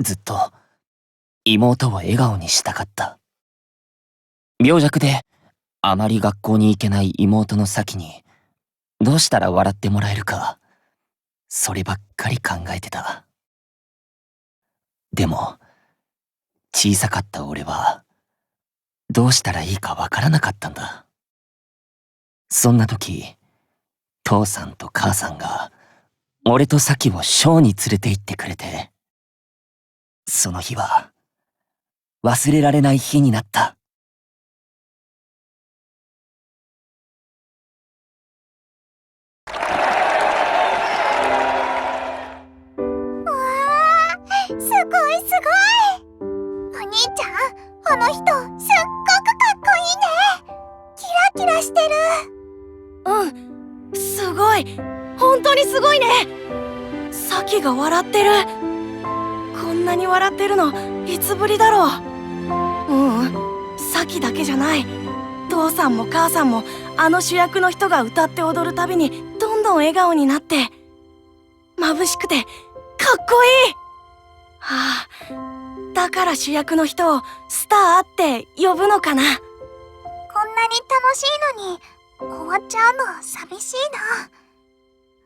ずっと妹を笑顔にしたかった。病弱であまり学校に行けない妹の先にどうしたら笑ってもらえるか、そればっかり考えてた。でも、小さかった俺は、どうしたらいいかわからなかったんだ。そんな時、父さんと母さんが、俺とサキをショーに連れて行ってくれて、その日は、忘れられない日になった。この人すっごくかっこいいね。キラキラしてる。うんすごい。本当にすごいね。サキが笑ってるなに笑ってるのいつぶりだろう。うんサキだけじゃない。父さんも母さんもあの主役の人が歌って踊るたびにどんどん笑顔になって眩しくてかっこいい。はあだから主役の人をスターって呼ぶのかな。こんなに楽しいのに終わっちゃうの寂しいな。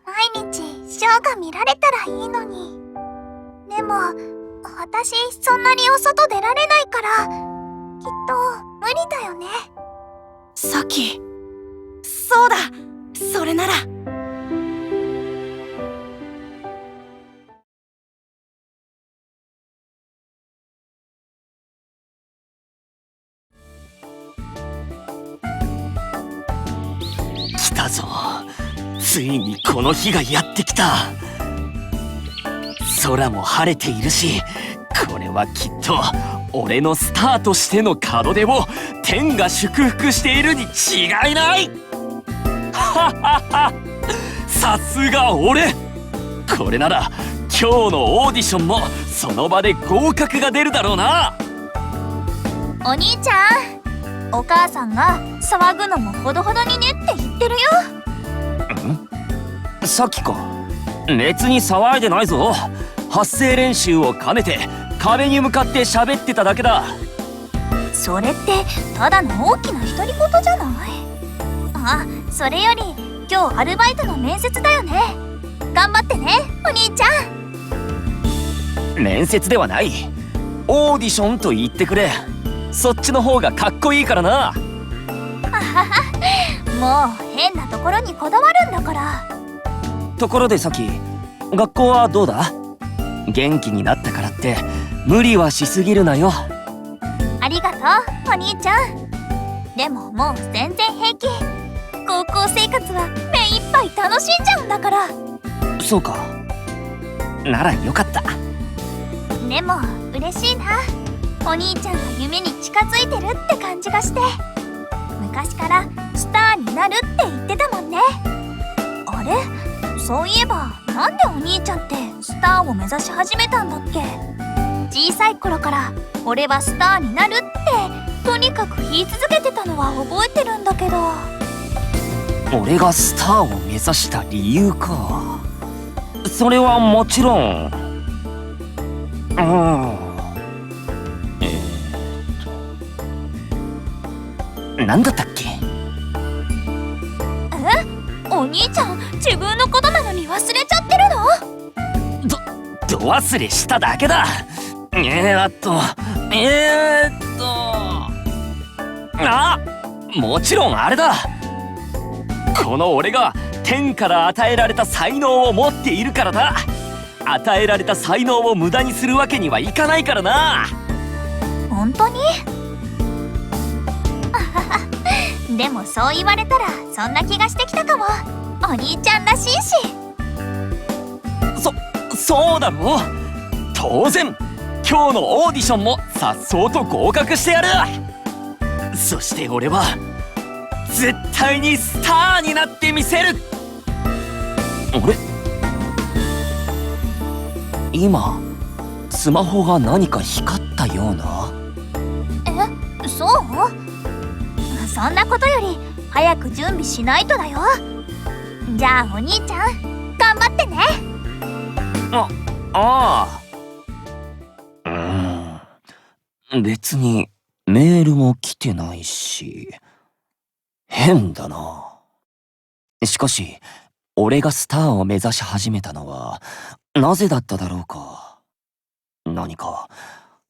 毎日ショーが見られたらいいのに。でも私そんなにお外出られないからきっと無理だよね。さっきそうだ。それなら。来たぞ。ついにこの日がやってきた。空も晴れているしこれはきっと俺のスターとしての門出を天が祝福しているに違いない。はははさすが俺。これなら今日のオーディションもその場で合格が出るだろうな。お兄ちゃんお母さんが騒ぐのもほどほどにねって言ってるよ。ん？さっきか。別に騒いでないぞ発声練習を兼ねて壁に向かって喋ってただけだ。それってただの大きな独り言じゃない？あそれより今日アルバイトの面接だよね。頑張ってねお兄ちゃん。面接ではない。オーディションと言ってくれ。そっちの方がかっこいいからな。もう変なところにこだわるんだから。ところでさき学校はどうだ？元気になったからって無理はしすぎるなよ。ありがとうお兄ちゃん。でももう全然平気。高校生活は目いっぱい楽しんじゃうんだから。そうか。ならよかった。でも嬉しいな。お兄ちゃんが夢に近づいてるって感じがして。昔からスターになるって言ってたもんね。あれ？そういえばなんでお兄ちゃんーを目指し始めたんだっけ。小さい頃から俺はスターになるってとにかく言い続けてたのは覚えてるんだけど。俺がスターを目指した理由か。それはもちろん。うん。何だったっけ？え？お兄ちゃん自分のことなのに忘れちゃってるの？どど忘れしただけだ。えー、っとえー、っと。あもちろんあれだ。この俺が天から与えられた才能を持っているからだ。与えられた才能を無駄にするわけにはいかないからな。本当に？でもそう言われたらそんな気がしてきたかも。お兄ちゃんらしいし。そうだろ当然今日のオーディションもさっそうと合格してやる。そして俺は絶対にスターになってみせる。あれ今スマホが何か光ったような？えそう？そんなことより早く準備しないとだよ。じゃあお兄ちゃん頑張ってね。あああ別にメールも来てないし、変だな。しかし、俺がスターを目指し始めたのは、なぜだっただろうか。何か、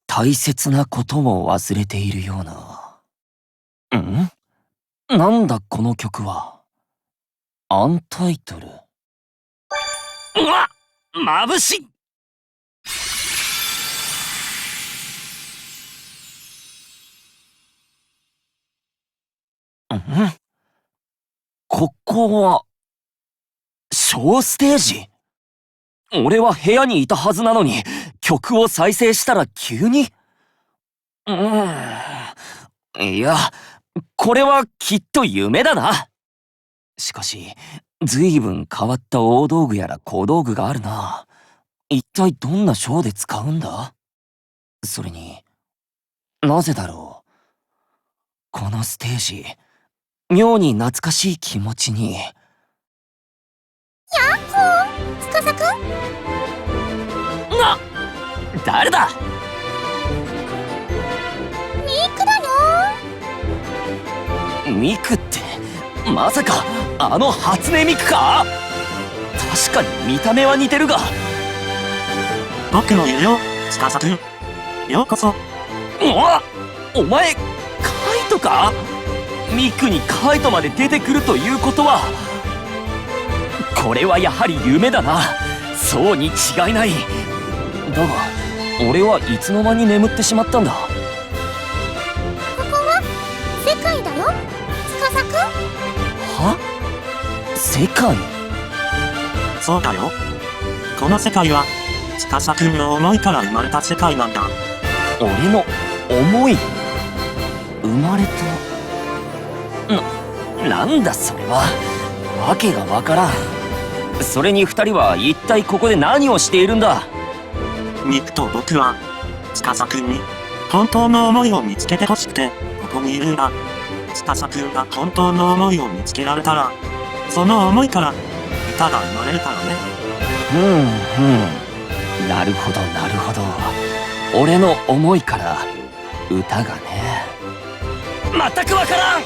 大切なことも忘れているような。ん？なんだこの曲は？アンタイトル。うわ眩しいここは、ショーステージ？俺は部屋にいたはずなのに、曲を再生したら急に？うーん。いや、これはきっと夢だな。しかし、ずいぶん変わった大道具やら小道具があるな。一体どんなショーで使うんだ？それに、なぜだろう？このステージ、妙に懐かしい気持ちに。つかさくんな、誰だ？ミクだよミクって、まさか、あの初音ミクか？確かに見た目は似てるが、僕もいるよ、司くん。ようこそ。うわお前、カイトか？ミクにカイトまで出てくるということは、これはやはり夢だな。そうに違いない。だが、俺はいつの間に眠ってしまったんだ？世界。そうだよ。この世界は、司くんの思いから生まれた世界なんだ。俺の思い。生まれた。な、なんだそれは。わけがわからん。それに二人は一体ここで何をしているんだ？ミクと僕は、司くんに、本当の思いを見つけてほしくて、ここにいるんだ。司くんが本当の思いを見つけられたら、その思いから、歌が生まれるからね。ふんふん。なるほどなるほど。俺の思いから歌がね。全くわからん！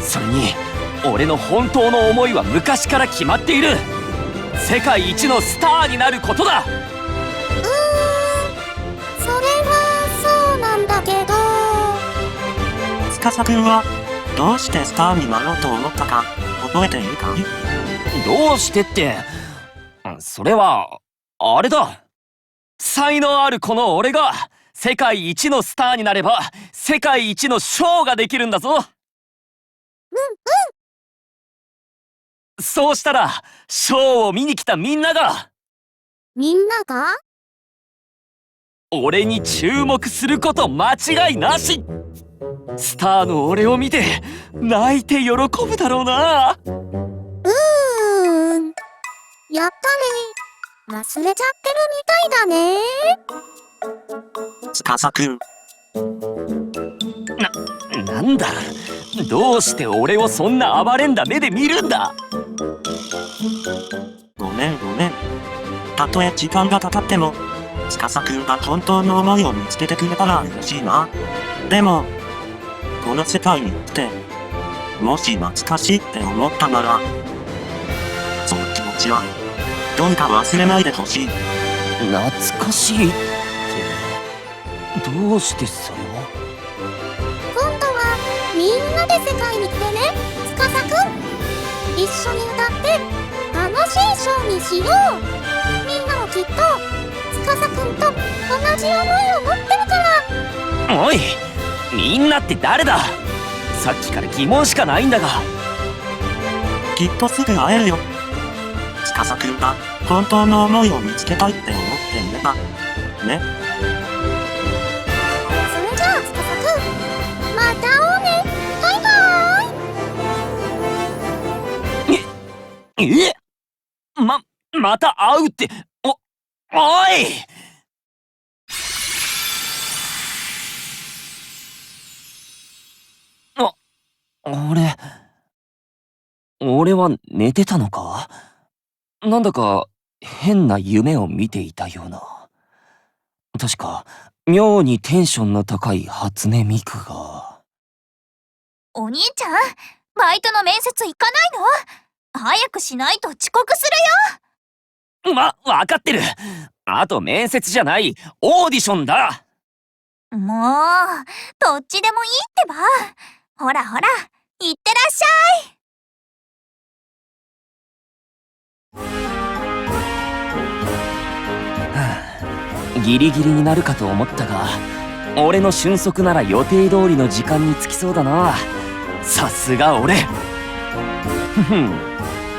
それに俺の本当の思いは昔から決まっている。世界一のスターになることだ！うーんそれはそうなんだけど司くんは、どうしてスターになろうと思ったか、覚えているか？いどうしてってそれはあれだ。才能あるこの俺が世界一のスターになれば世界一のショーができるんだぞ。うんうんそうしたらショーを見に来たみんなが。みんなが？俺に注目すること間違いなしスターの俺を見て泣いて喜ぶだろうな。うーん。やっぱり忘れちゃってるみたいだね。司くん、なんだ？どうして俺をそんな暴れんだ目で見るんだ？ごめんごめん。たとえ時間がかかっても、司くんが本当の思いを見つけてくれたら嬉しいな。でも、この世界に来て、もし懐かしいって思ったなら、その気持ちは、どうか忘れないでほしい。懐かしいってどうしてそれを今度はみんなで世界に来てねつかさくん一緒に歌って楽しいショーにしよう。みんなもきっとつかさくんと同じ思いを持ってるから。おいみんなって誰だ？さっきから疑問しかないんだが。きっとすぐ会えるよ。司くんが本当の思いを見つけたいって思っていれば、ね。それじゃあつかさく。んまた会おうね。バイバーイ。え？ま、また会うって、お、おい寝てたのか？なんだか変な夢を見ていたような。確か、妙にテンションの高い初音ミクが。お兄ちゃんバイトの面接行かないの？早くしないと遅刻するま、わかってる。あと面接じゃない、オーディションだ。よもうどっちでもいいってば。ほらほら行ってらっしゃいギリギリになるかと思ったが、俺の俊足なら予定通りの時間に着きそうだな。さすが俺。ふふん。今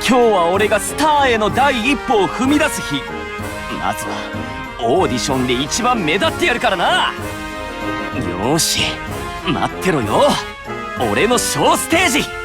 日は俺がスターへの第一歩を踏み出す日。まずは、オーディションで一番目立ってやるからな。よし、待ってろよ。俺の小ステージ